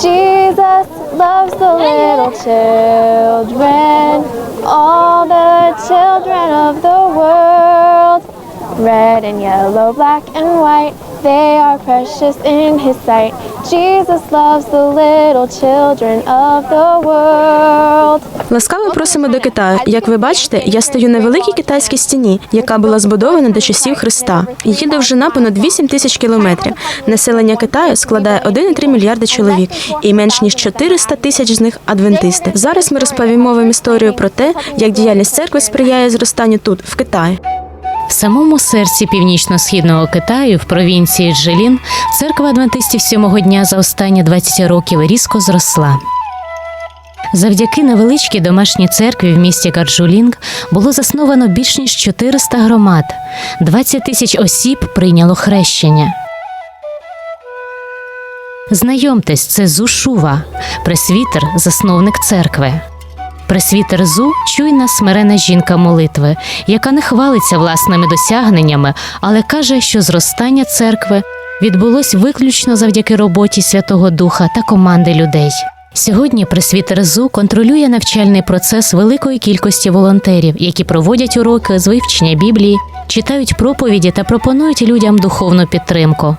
Jesus loves the little children, all the children of the world. Red and yellow, black and white, they are precious in His sight. Jesus loves the little children of the world. Ласкаво просимо до Китаю. Як ви бачите, я стою на великій китайській стіні, яка була збудована до часів Христа. Її довжина понад 8 тисяч кілометрів. Населення Китаю складає 1,3 мільярди чоловік, і менш ніж 400 тисяч з них адвентисти. Зараз ми розповімо вам історію про те, як діяльність церкви сприяє зростанню тут, в Китаї. В самому серці північно-східного Китаю, в провінції Джилін, церква адвентистів сьомого дня за останні 20 років різко зросла. Завдяки невеличкій домашній церкві в місті Карджулінг було засновано більш ніж 400 громад, 20 тисяч осіб прийняло хрещення. Знайомтесь, це Зушува, пресвітер, засновник церкви. Пресвітер Зу чуйна смирена жінка молитви, яка не хвалиться власними досягненнями, але каже, що зростання церкви відбулось виключно завдяки роботі Святого Духа та команди людей. Сьогодні пресвітер Зу контролює навчальний процес великої кількості волонтерів, які проводять уроки з вивчення Біблії, читають проповіді та пропонують людям духовну підтримку.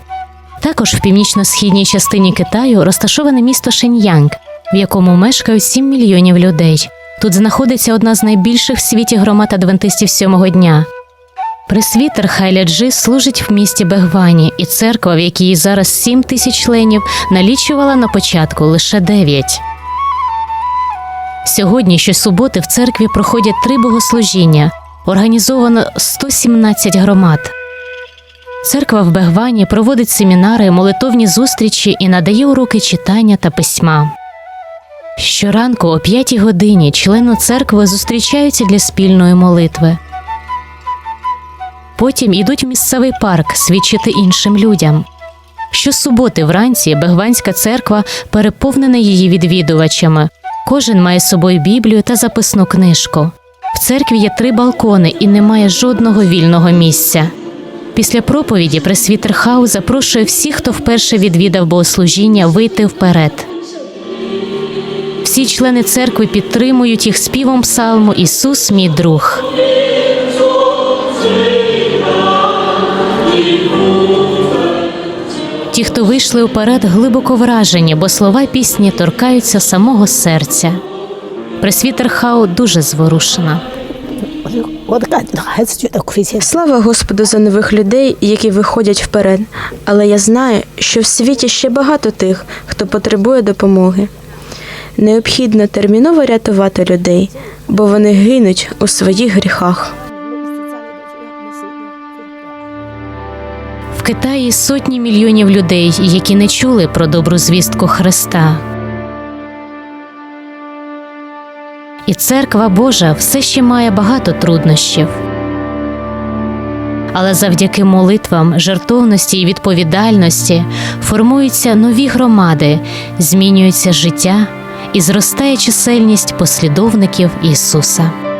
Також в північно-східній частині Китаю розташоване місто Шеньянг, в якому мешкають 7 мільйонів людей. Тут знаходиться одна з найбільших в світі громад адвентистів сьомого дня. Пресвітер Хайляджи служить в місті Бегвані, і церква, в якій зараз 7 тисяч членів, налічувала на початку лише 9. Сьогодні щосуботи в церкві проходять три богослужіння. Організовано 117 громад. Церква в Бегвані проводить семінари, молитовні зустрічі і надає уроки читання та письма. Щоранку о п'ятій годині члени церкви зустрічаються для спільної молитви. Потім ідуть в місцевий парк свідчити іншим людям. Щосуботи вранці Бегванська церква переповнена її відвідувачами. Кожен має з собою Біблію та записну книжку. В церкві є три балкони і немає жодного вільного місця. Після проповіді пресвітер Хау запрошує всіх, хто вперше відвідав богослужіння, вийти вперед всі члени церкви підтримують їх співом псалму Ісус, мій друг. Ті, хто вийшли уперед, глибоко вражені, бо слова пісні торкаються самого серця. Пресвітер Хау дуже зворушена. Слава Господу за нових людей, які виходять вперед. Але я знаю, що в світі ще багато тих, хто потребує допомоги. Необхідно терміново рятувати людей, бо вони гинуть у своїх гріхах. В Китаї сотні мільйонів людей, які не чули про добру звістку Христа. І церква Божа все ще має багато труднощів. Але завдяки молитвам, жертовності і відповідальності формуються нові громади, змінюється життя і зростає чисельність послідовників Ісуса.